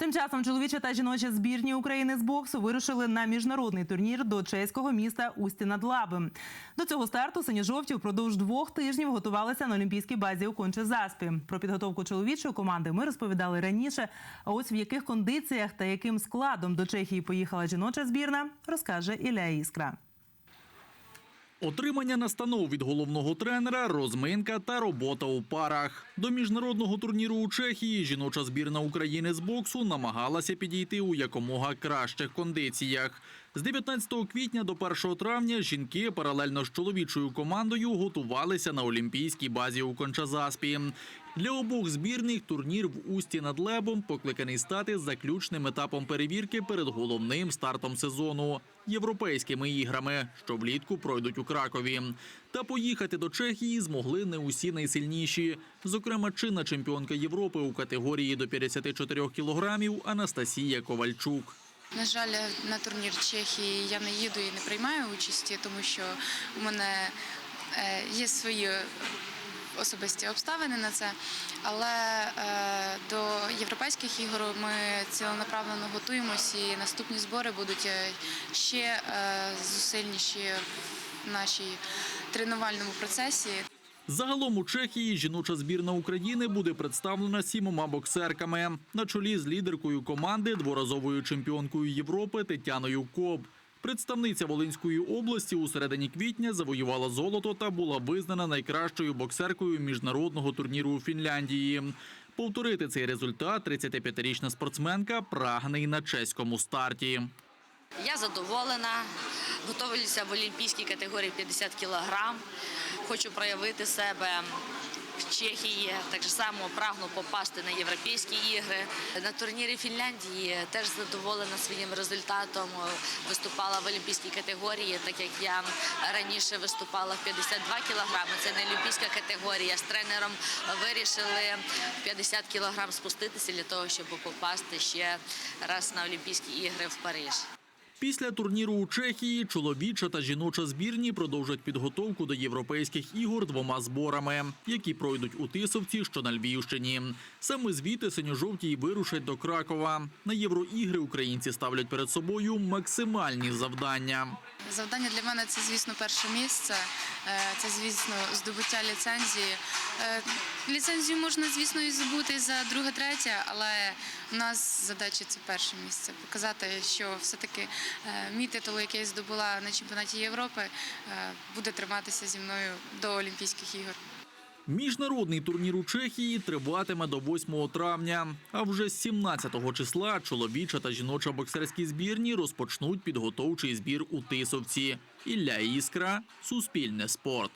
Тим часом чоловіча та жіноча збірні України з боксу вирушили на міжнародний турнір до чеського міста Усті над Лабем. До цього старту сині-жовті впродовж двох тижнів готувалися на олімпійській базі у Конче-Заспі. Про підготовку чоловічої команди ми розповідали раніше. А ось в яких кондиціях та яким складом до Чехії поїхала жіноча збірна, розкаже Ілля Іскра. Отримання настанов від головного тренера, розминка та робота у парах. До міжнародного турніру у Чехії жіноча збірна України з боксу намагалася підійти у якомога кращих кондиціях. З 19 квітня до 1 травня жінки паралельно з чоловічою командою готувалися на олімпійській базі у Кончазаспі. Для обох збірних турнір в Усті над Лебом покликаний стати заключним етапом перевірки перед головним стартом сезону європейськими іграми, що влітку пройдуть у Кракові. Та поїхати до Чехії змогли не усі найсильніші. Зокрема, чинна чемпіонка Європи у категорії до 54 кілограмів Анастасія Ковальчук. На жаль, на турнір Чехії я не їду і не приймаю участі, тому що у мене е, є свої особисті обставини на це. Але е, до європейських ігор ми ціленаправленно готуємося і наступні збори будуть е, ще зусильніші в нашій тренувальному процесі. Загалом у Чехії жіноча збірна України буде представлена сімома боксерками на чолі з лідеркою команди, дворазовою чемпіонкою Європи Тетяною Коб. Представниця Волинської області у середині квітня завоювала золото та була визнана найкращою боксеркою міжнародного турніру у Фінляндії. Повторити цей результат 35-річна спортсменка прагне й на чеському старті. Я задоволена, готуюся в олімпійській категорії 50 кілограм. Хочу проявити себе в Чехії. Так само прагну попасти на європейські ігри. На турнірі Фінляндії теж задоволена своїм результатом. Виступала в олімпійській категорії, так як я раніше виступала в 52 кілограми. Це не олімпійська категорія. З тренером вирішили 50 кілограм спуститися для того, щоб попасти ще раз на Олімпійські ігри в Париж. Після турніру у Чехії чоловіча та жіноча збірні продовжать підготовку до європейських ігор двома зборами, які пройдуть у Тисовці, що на Львівщині. Саме звідти синьо-жовті й вирушать до Кракова. На євроігри українці ставлять перед собою максимальні завдання. Завдання для мене це, звісно, перше місце. Е, Це, звісно, здобуття ліцензії. Е, Ліцензію можна, звісно, і забути за друге, третє, але у нас задача це перше місце. Показати, що все-таки е, мій титул, який я здобула на чемпіонаті Європи, е, буде триматися зі мною до Олімпійських ігор. Міжнародний турнір у Чехії триватиме до 8 травня. А вже з 17 числа чоловіча та жіноча боксерські збірні розпочнуть підготовчий збір у Тисовці. Ілля Іскра, Суспільне спорт.